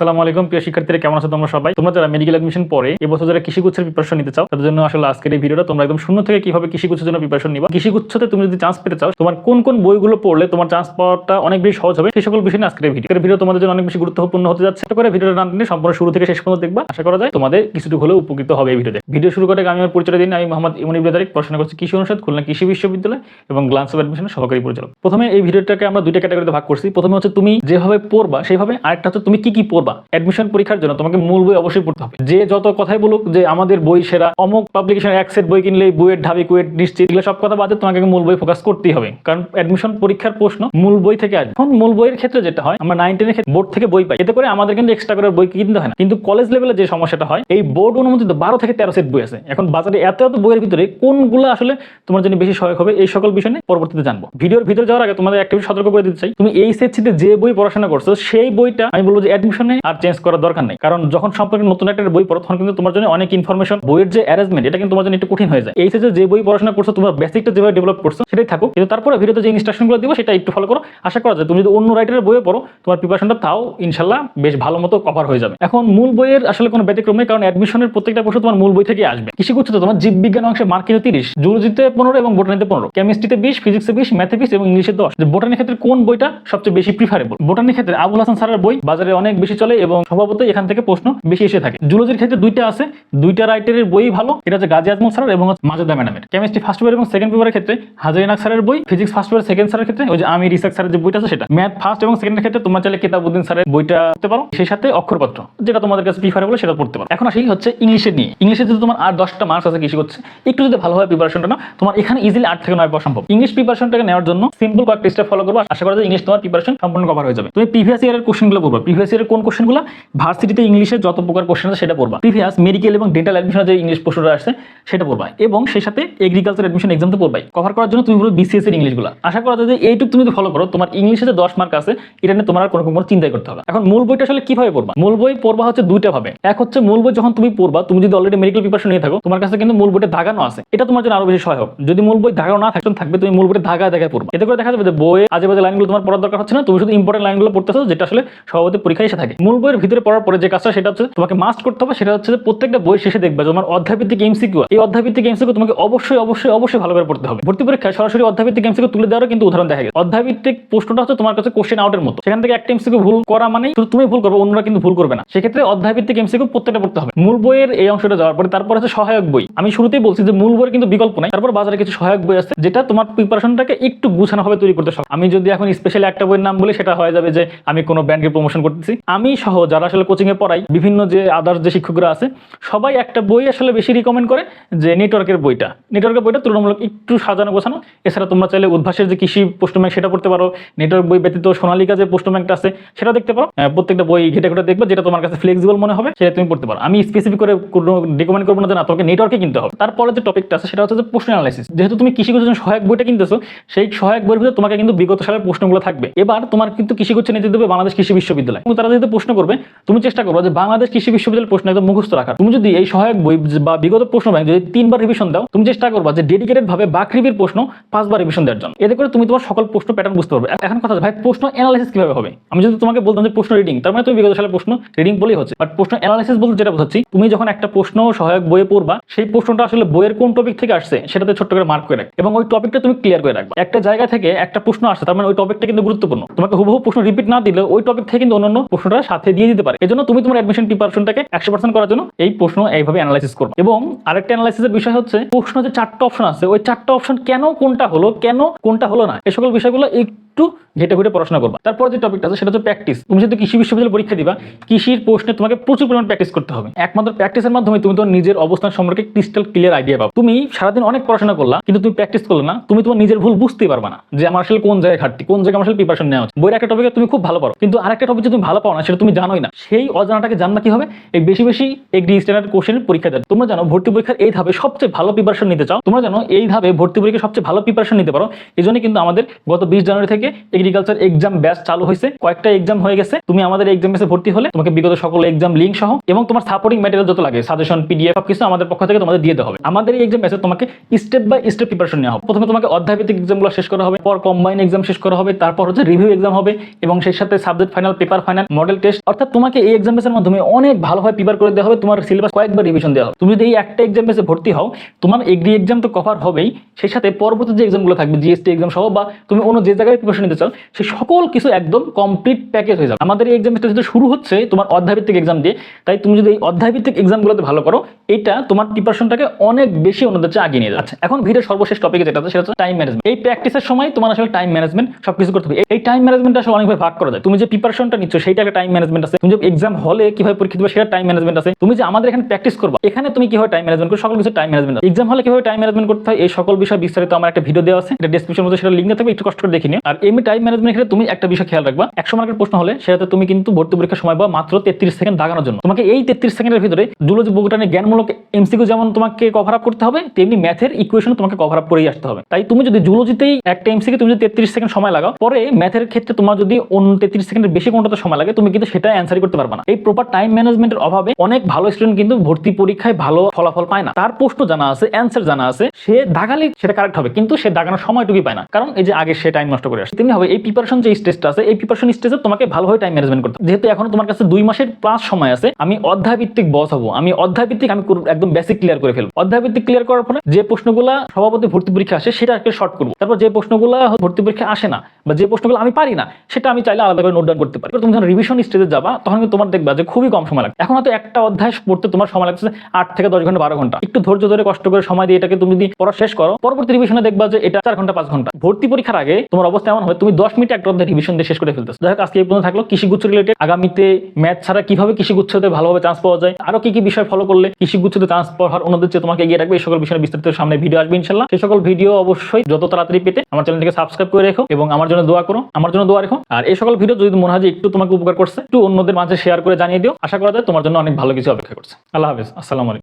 সালামু আলাইকুম, প্রিয় শিক্ষার্থীরা, কেমন আছো তোমরা সবাই? তোমরা যারা মেডিকেল অ্যাডমিশন পরে এবছর যারা কৃষিগুচ্ছের প্রিপারেশন নিতে চাও, তাদের জন্য আসলে আজকের এই ভিডিওটা তোমরা একদম শূন্য থেকে কীভাবে কৃষিগুচ্ছের জন্য প্রিপারেশন নিবা? কৃষিগুচ্ছতে তুমি যদি চান্স পেতে চাও, তোমার কোন কোন বইগুলো পড়লে তোমার চান্স পাওয়াটা অনেক বেশি সহজ হবে, সেই সকল বিষয় নিয়ে আজকের ভিডিও ভিডিও তোমাদের জন্য অনেক বেশি গুরুত্বপূর্ণ হতে যাচ্ছে। করে ভিডিওটা না টেনে সম্পূর্ণ শুরু থেকে শেষ পর্যন্ত দেখবা। আশা করা যায় তোমাদের কিছুটুকু হলেও উপকৃত হবে এই ভিডিওতে ভিডিও শুরু করে আমি আমার পরিচয় দিন আমি মোহাম্মদ ইমন ইব্রাদারিক পড়াশোনা করছি কৃষি অনুষদ, খুলনা কৃষি বিশ্ববিদ্যালয় এবং গ্লান্স অফ অ্যাডমিশনের সহকারী পরিচালক। প্রথমে এই ভিডিওটাকে আমরা দুইটা ক্যাটাগরিতে ভাগ করছি। প্রথমে হচ্ছে তুমি যেভাবে পড়বা, সেইভাবে আরেকটা হচ্ছে তুমি কি কি পড়বা। অ্যাডমিশন পরীক্ষার জন্য তোমাকে মূল বই অবশ্যই পড়তে হবে। যে যত কথাই বলুক যে আমাদের বই সেরা, অমুক পাবলিকেশন এক সেট বই কিনলে বইয়ের ঢাবি, কুয়েট, নিশ্চিত এগুলো সব কথা বাদে তোমাকে মূল বই ফোকাস করতেই হবে। কারণ অ্যাডমিশন পরীক্ষার প্রশ্ন মূল বই থেকে আসবে। এখন মূল বইয়ের ক্ষেত্রে যেটা হয়, আমরা নাইন টেনের ক্ষেত্রে বোর্ড থেকে বই পাই। এতে করে আমাদের কিন্তু এক্সট্রা করে বই কিনতে হয় না। কিন্তু কলেজ লেভেলে যে সমস্যাটা হয়, এই বোর্ড অনুমোদিত বারো থেকে তেরো সেট বই আছে। এখন বাজারে এত এত বইয়ের ভিতরে কোনগুলো আসলে তোমার জন্য বেশি সহায়ক হবে, এই সকল বিষয় নিয়ে পরবর্তীতে জানব। ভিডিওর ভিতরে যাওয়ার আগে তোমাদের একটা সতর্ক করে দিতে চাই। তুমি এই সেটসিতে যে বই পড়াশোনা করছ, সেই বইটা আমি বলব যে অ্যাডমিশনে আর চেঞ্জ করার দরকার নেই। কারণ যখন সম্পর্কে নতুন একটা বই পড়ো, তখন কিন্তু তোমার জন্য অনেক ইনফরমেশন বইয়ের যে অ্যারেঞ্জমেন্ট এটা কিন্তু তোমার জন্য একটু কঠিন হয়ে যায়। এই যে বই পড়াশোনা করছ, তোমার বেসিকটা যেভাবে ডেভেলপ করছ, সেটাই থাকো কিন্তু তারপরে ভিডিওতে যে ইনস্ট্রাকশনগুলো দিব, সেটা একটু ফলো করো। আশা করা যায় তুমি যদি অন্য রাইটারের বইয়ে পড়ো, তোমার প্রিপারেশনটা তাও ইনশাল্লাহ বেশ ভালো মতো কভার হয়ে যাবে। এখন মূল বইয়ের আসলে কোনো ব্যতিক্রম নেই, কারণ অ্যাডমিশনের প্রত্যেকটা প্রশ্ন তোমার মূল বই থেকে আসবে। কৃষি করছ তো তোমার জীববিজ্ঞান অংশে মার্ক কিন্তু তিরিশ জুলজিতে পনেরো এবং বোটানিতে পনেরো কেমিস্ট্রিতে বিশ ফিজিক্সে বিশ ম্যাথে বিশ এবং ইংলিশে দশ। বোটানির ক্ষেত্রে কোন বইটা সবচেয়ে বেশি প্রিফারেবল বোটানির ক্ষেত্রে আবুল হাসান স্যারের বই বাজারে অনেক বেশি চলে এবং স্বভাবতই এখান থেকে প্রশ্ন বেশি এসে থাকে। জুলজির ক্ষেত্রে দুইটা আছে, দুইটা রাইটারের বই ভালো, এটা হচ্ছে গাজী আজমল স্যার এবং মাজেদা ম্যাডামের। কেমিস্ট্রি ফার্স্ট পেপার এবং সেকেন্ড পেপারের ক্ষেত্রে হাজারিনাক স্যারের বই ফিজিক্স ফার্স্ট পেপার সেকেন্ড স্যারের ক্ষেত্রে ওই যে আমি রিসার্চ স্যারের যে বইটা আছে সেটা। ম্যাথ ফার্স্ট এবং সেকেন্ডের ক্ষেত্রে তোমার চাইলে কিতাবুদ্দিন স্যারের বইটা পড়তে পারো। সেই সাথে অক্ষরপত্র, যেটা তোমাদের কাছে প্রিফার প্রিফারেবল সেটা পড়তে পারো। এখন আসি হচ্ছে ইংলিশের নিয়ে। ইংলিশে যদি তোমার আর দশটা মার্কস আছে কৃষি করছে, একটু যদি ভালোভাবে প্রিপারেশনটা না তোমার এখানে ইজিলি আট থেকে নয় পাওয়া সম্ভব। ইংলিশ প্রিপারেশনটাকে নেওয়ার জন্য সিম্পল কয়েকটা স্টেপ ফলো করব। আশা করা যায় ইংলিশ তোমার প্রিপারেশন সম্পূর্ণ কভার হয়ে যাবে। তুমি প্রিভিয়াস ইয়ারের কোশ্চেনগুলো পড়বা। প্রিভিয়াস ইয়ারের কোন কোশ্চেনগুলো, ভার্সিটিতে ইংলিশে যত প্রকার কোশ্চেন আছে সেটা পড়বা। প্রিভিয়াস মেডিকেল এবং ডেন্টাল অ্যাডমিশন যে ইংলিশ প্রশ্নটা আসছে, সেটা পড়বা। এবং সেই সাথে এগ্রিকালচার অ্যাডমিশন এক্সাম তো পড়বাই। কভার করার জন্য তুমি পুরো বিসিএস এর ইংলিশগুলো। আশা করা যায় যে এইটুকু তুমি যদি ফলো করো, তোমার ইংলিশে যে দশ মার্ক আছে, এটা নিয়ে তোমার আর কোনো কোনো চিন্তাই করতে হবে এখন মূল বইটা আসলে কীভাবে পড়বা? মূল বই পড়বা হচ্ছে দুইটা ভাবে। এক হচ্ছে মূল বই যখন তুমি পড়বা, তুমি যদি অলরেডি মেডিকেল প্রিপারেশন নিয়ে থাকো, তোমার কাছে কিন্তু মূল বইটা দাগানো আছে। এটা তোমার জন্য আরও বেশি সহায়ক। যদি মূল বই দাগানো না থাকতো থাকবে তুমি মূল বইটা দাগা দাগায় পড়বা। এতে করে দেখা যাবে যে বইয়ে আজে বাজে লাইনগুলো তোমার পড়ার দরকার হচ্ছে না। তুমি শুধু ইম্পর্টেন্ট লাইনগুলো পড়তেছো, যেটা আসলে সভাপতি পরীক্ষায় এসে থাকে। মূল বইয়ের ভিতরে পড়ার পরে যে কাজটা, সেটা হচ্ছে তোমাকে মাস্ট করতে হবে, সেটা হচ্ছে প্রত্যেকটা বই শেষে দেখবে তোমার অধ্যায়ভিত্তিক এমসিকিউ এই অধ্যায়ভিত্তিক এমসিকিউ তোমাকে অবশ্যই অবশ্যই অবশ্যই ভালো করে পড়তে হবে। ভর্তি পরীক্ষায় সরাসরি অধ্যায়ভিত্তিক এমসিকিউ তুলে দেওয়ারও কিন্তু উদাহরণ দেখা গেছে। অধ্যায়ভিত্তিক প্রশ্নটা হচ্ছে তোমার কাছে কোশ্চেন আউটের মতো। সেখান থেকে একটা এমসিকিউ ভুল করা মানে শুধু তুমি ভুল করবে, অন্যরা কিন্তু ভুল করবে না। সেক্ষেত্রে অধ্যায়ভিত্তিক এমসিকিউ প্রত্যেকটা পড়তে হবে। মূল বইয়ের এই অংশটা যাওয়ার পরে তারপর আছে সহায়ক বই। আমি শুরুতেই বলছি যে মূল বইয়ের কিন্তু বিকল্প নাই। তারপর বাজারে কিছু সহায়ক বই আছে, যেটা তোমার প্রিপারেশনটাকে একটু গুছানো ভাবে তৈরি করতে সক্ষম। আমি যদি এখন স্পেশালি একটা বইয়ের নাম বলি, সেটা হয়ে যাবে যে আমি কোনো ব্র্যান্ডকে প্রমোশন করতেছি। আমি সহ যারা আসলে কোচিং এ পড়াই, বিভিন্ন যে আদার্স যে শিক্ষকরা আছে, সবাই একটা বই আসলে বেশি রিকমেন্ড করে যে নেটওয়ার্কের বইটা। নেটওয়ার্কের বইটা তুলনামূলক একটু সাজানো গোছানো। এছাড়া তোমরা চাইলে উদ্ভাসের যে কৃষি প্রশ্ন ব্যাংক সেটা পড়তে পারো। নেটওয়ার্ক বই ব্যতীত সোনালিকা যে প্রশ্ন আছে সেটা দেখতে পারো। প্রত্যেকটা বই ঘেটে ঘেটে দেখবে, যেটা তোমার কাছে ফ্লেক্সিবল মনে হবে, সেটা তুমি পড়তে পারো। আমি স্পেসিফিক করে কোনো রিকমেন্ড করব না যে না, তোমাকে নেটওয়ার্কে কিনতে হবে। তারপরে যে টপিকটা আছে, সেটা হচ্ছে যে প্রশ্ন অ্যানালাইসিস যেহেতু তুমি কৃষি জন্য সহায়ক বইটা কিনতেছো, সেই সহায়ক বইয়ের ভিতরে তোমাকে কিন্তু বিগত সালের প্রশ্নগুলো থাকবে। এবার তোমার কিন্তু কৃষি নিতে দেবে বাংলাদেশ কৃষি বিশ্ববিদ্যালয়। তারা যেহেতু প্রশ্ন করবে, তুমি চেষ্টা করবে যে বাংলাদেশ কৃষি বিশ্ববিদ্যালয়ের প্রশ্ন একদম মুখস্থ রাখার। তুমি যদি এই সহায়ক বই বা বিগত প্রশ্ন ব্যাংক যদি তিনবার রিভিশন দাও, তুমি চেষ্টা করবা যে ডেডিকেটেড ভাবে বাকরিবির প্রশ্ন পাঁচবার রিভিশন দেওয়ার জন্য। এতে করে তুমি তোমার সকল প্রশ্ন প্যাটার্ন বুঝতে পারবে। এখন কথা ভাই, প্রশ্ন অ্যানালাইসিস কীভাবে হবে? আমি যদি তোমাকে বলতাম যে প্রশ্ন রিডিং তার মানে তুমি বিগত সালের প্রশ্ন রিডিং বলেই হচ্ছে। বাট প্রশ্ন অ্যানালাইসিস বলতে যেটা বোঝাচ্ছি, তুমি যখন একটা প্রশ্ন সহায়ক বইয়ে পড়বা, সেই প্রশ্নটা আসলে বইয়ের কোন টপিক থেকে আসছে, সেটাতে ছোট্ট করে মার্ক করে রাখ। এবং ওই টপিকটা তুমি ক্লিয়ার করে রাখবা। একটা জায়গা থেকে একটা প্রশ্ন আসছে, তার মানে ওই টপিকটা কিন্তু গুরুত্বপূর্ণ। তোমাকে হুবহু প্রশ্ন রিপিট না দিলে ওই টপিক থেকে কিন্তু অন্যান্য প্রশ্নটা সাথে দিয়ে দিতে পারে। এজন্য তুমি তোমার অ্যাডমিশন প্রিপারেশনটাকে একশো পার্সেন্ট করার জন্য এই প্রশ্ন এইভাবে অ্যানালাইসিস করবে। এবং আরেকটা অ্যানালাইসিসের বিষয় হচ্ছে, প্রশ্ন যে চারটা অপশন আছে, ওই চারটা অপশন কেন কোনটা হলো, কেন কোনটা হলো না এই সকল বিষয়গুলো একটু ঘেটে ঘুরে পড়াশোনা করবা। তারপর যে টপিকটা আছে, সেটা হচ্ছে প্র্যাকটিস তুমি যদি কৃষি বিশ্ববিদ্যালয় পরীক্ষা দিবা, কৃষির প্রশ্নে তোমাকে প্রচুর পরিমাণ প্র্যাকটিস করতে হবে। একমাত্র প্র্যাকটিসের মাধ্যমে তুমি তোমার নিজের অবস্থান সম্পর্কে ক্রিস্টাল ক্লিয়ার আইডিয়া পাবে। তুমি সারাদিন অনেক পড়াশোনা করলা, কিন্তু তুমি প্র্যাকটিস করলে না, তুমি তোমার নিজের ভুল বুঝতেই পারবা না, যে আমার আসলে কোন জায়গায় ঘাটতি, কোন জায়গায় আমার আসলে প্রিপারেশন নেওয়া হচ্ছে বইয়ের একটা টপিকে তুমি খুব ভালো পারো কিন্তু আরেকটা টপিক যদি তুমি ভালো পাও না, সেটা তুমি জানোই না। সেই অজানাটাকে জানবা কি হবে? এই বেশি বেশি এগ্রি স্ট্যান্ডার্ড কোশ্চেনের পরীক্ষা দেয় তোমরা জানো ভর্তি পরীক্ষার এই ধাপে সবচেয়ে ভালো প্রিপারেশন নিতে চাও। তোমরা জানো এই ধাপে ভর্তি পরীক্ষা সবচেয়ে ভালো প্রিপারেশন নিতে পারো। এই জন্য কিন্তু আমাদের গত বিশ জানুয়ারি থেকে এগ্রিকালচার এক্সাম ব্যাচ চালু হয়েছে। কয়েকটা এক্সাম হয়ে গেছে। তুমি আমাদের এক্সাম ব্যাচে ভর্তি হলে তোমাকে বিগত সকল এক্সাম লিঙ্ক সহ এবং তোমার সাপোর্টিং ম্যাটেরিয়াল যত লাগে সাজেশন পিডিএফ কিছু আমাদের পক্ষ থেকে তোমাদের দিয়ে দেওয়া হবে। আমাদের এই এক্সাম ব্যাচে তোমাকে স্টেপ বাই স্টেপ প্রিপারেশন নেওয়া হবে। প্রথমে তোমাকে অধ্যায়ভিত্তিক এক্সামগুলো শেষ করা হবে, পর কম্বাইন এক্সাম শেষ করা হবে, তারপর হচ্ছে রিভিউ এক্সাম হবে এবং সেই সাথে subject final paper final model test test অর্থাৎ তোমাকে এই এক্সাম মাধ্যমে অনেক ভালোভাবে প্রিপেয়ার করে দেওয়া হবে, তোমার সিলেবাস কয়েকবার রিভিশন দেওয়া হবে। তুমি যদি এই একটা এক্সাম ভর্তি হও, তোমার এগ্রি এক্সাম তো কভার হবেই, সেই সাথে পরবর্তী যে এক্সামগুলো থাকবে জিএসটি এক্সাম সহ বা তুমি অন্য যে জায়গায় প্রিপারেশন নিতে চাও সেই সকল কিছু একদম কমপ্লিট প্যাকেজ হয়ে যাবে। আমাদের এই এক্সাম যেটা শুরু হচ্ছে, তোমার অধ্যায়ভিত্তিক এক্সাম দিয়ে, তাই তুমি যদি এই অধ্যায়ভিত্তিক এক্সামগুলোতে ভালো করো, এটা তোমার প্রিপারেশনটাকে অনেক বেশি অন্যদের চেয়ে আগিয়ে নিয়ে যাচ্ছে এখন ভিডিওর সর্বশেষ টপিকে যেটা আছে, সেটা হচ্ছে টাইম ম্যানেজমেন্ট এই প্র্যাকটিসের সময় তোমার আসলে টাইম ম্যানেজমেন্ট সবকিছু করতে হবে। এই টাইম ম্যানেজমেন্ট আসলে অনেকভাবে ভাগ করা যায়। তুমি যে প্রিপারেশনটা নিচ্ছ, সেইটা একটা টাইম ম্যানেজমেন্ট আছে। তুমি যে এক্সাম হলে কীভাবে পরীক্ষা দেবে সেটা টাইম ম্যানেজমেন্ট আছে। তুমি যে আমাদের এখানে প্র্যাকটিস করবা, এখানে তুমি কীভাবে টাইম ম্যানেজমেন্ট করো সকল কিছু টাইম ম্যানেজমেন্ট এক্সাম হলে কীভাবে টাইম ম্যানেজমেন্ট করতে হয়, এই সকল বিষয় বিস্তারিত আমার একটা ভিডিও দেওয়া আছে। এটা ডেসক্রিপশন মধ্যে সেটা লিঙ্ক থাকবে, একটু কষ্ট করে দেখে নিও। আর এমনি টাইম ম্যানেজমেন্ট ক্ষেত্রে তুমি একটা বিষয় খেয়াল রাখবা, একশো মার্কের প্রশ্ন হলে সেটাতে তুমি কিন্তু ভর্তি পরীক্ষার সময় বা মাত্র তেত্রিশ সেকেন্ড দাগানোর জন্য। তোমাকে এই তেত্রিশ সেকেন্ডের ভিতরে জুলজি বুকটানে জ্ঞানমূলক এমসিকিউ যেমন তোমাকে কভার আপ করতে হবে, তেমনি ম্যাথের ইকুয়েশন তোমাকে কভার আপ করেই আসতে হবে। তাই তুমি যদি জুলজিতেই একটা এমসিকে তুমি যদি তেত্রিশ সেকেন্ড সময় লাগাও, পরে ম্যাথের ক্ষেত্রে তোমার যদি অন্য তেত্রিশ সেকেন্ডের বেশি কোনটাতে সময় লাগে, তুমি কিন্তু সেটা অ্যান্সারই করতে পারবে না। এই প্রপার টাইম ম্যানেজমেন্টের অভাবে অনেক ভালো স্টুডেন্ট কিন্তু ভর্তি পরীক্ষায় ভালো ফলাফল পায় না। তার প্রশ্ন জানা আছে অ্যান্সার জানা আছে, সে দাগালে সেটা কারেক্ট হবে, কিন্তু সে দাগানোর সময়টুকুই পায় না। কারণ এই যে আগে সে টাইম নষ্ট করে আসে। তেমনি হবে, এই প্রিপারেশন যে স্টেজটা আছে, এই প্রিপারেশন স্টেজে তোমাকে ভালোভাবে টাইম ম্যানেজমেন্ট করতে যেহেতু এখনও তোমার কাছে দুই মাসের প্লাস সময় আছে, আমি অধ্যায় ভিত্তিক বস হব। আমি অধ্যায় ভিত্তিক আমি একদম বেসিক ক্লিয়ার করে ফেলব। অধ্যায় ভিত্তিক ক্লিয়ার করার পরে যে প্রশ্নগুলো সভাপতি ভর্তি পরীক্ষা আসে, সেটা আজকে শর্ট করব। তারপর যে প্রশ্নগুলো ভর্তি পরীক্ষা আসে না, বা যে প্রশ্নগুলো আমি পারি না, সেটা আমি চাইলে আলাদা করে নোট ডাউন করতে পারি। তুমি যখন রিভিশন স্টেজে যাবা, তখন কিন্তু তোমার দেখবা যে খুবই কম সময় লাগে এখন হয়তো একটা অধ্যায় পড়তে তোমার সময় লাগছে আট থেকে দশ ঘণ্টা, বারো ঘণ্টা। একটু ধৈর্য ধরে, কষ্ট করে সময় দিয়ে এটাকে তুমি যদি পড়া শেষ করো, পরবর্তী রিভিশনে দেখবা যে এটা চার ঘণ্টা, পাঁচ ঘণ্টা। ভর্তি পরীক্ষার আগে তোমার অবস্থা এমন হবে তুমি দশ মিনিট একটা অধ্যায় রিভিশন দিয়ে শেষ করে ফেলতেছো। যাই হোক, আজকে এই পর্যন্ত থাকল। কৃষিগুচ্ছ রিলেটেড আগামীতে ম্যাথ ছাড়া কীভাবে কৃষিগুচ্ছতে ভালোভাবে চান্স পাওয়া যায়, আরও কি কি বিষয় ফলো করলে কৃষিগুচ্ছতে চান্স পাওয়ার অন্যদের চেয়ে তোমাকে এগিয়ে রাখবে, এই সকল বিষয়ে বিস্তারিত সামনে ভিডিও আসবে ইনশাল্লাহ। সেই সকল ভিডিও অবশ্যই যত তাড়াতাড়ি পেতে আমার চ্যানেলটিকে সাবস্ক্রাইব করে রেখো এবং আমার জন্য দোয়া করো, আমার জন্য দোয়া রেখো। আর এই সকল ভিডিও যদি মনে হয় যে একটু তোমাকে উপকার করছে একটু অন্যদের মাঝে শেয়ার করে জানিয়ে দিও। আশা করা যায় তোমার জন্য অনেক ভালো কিছু অপেক্ষা করছে। আল্লাহ হাফিজ। আসসালামু আলাইকুম।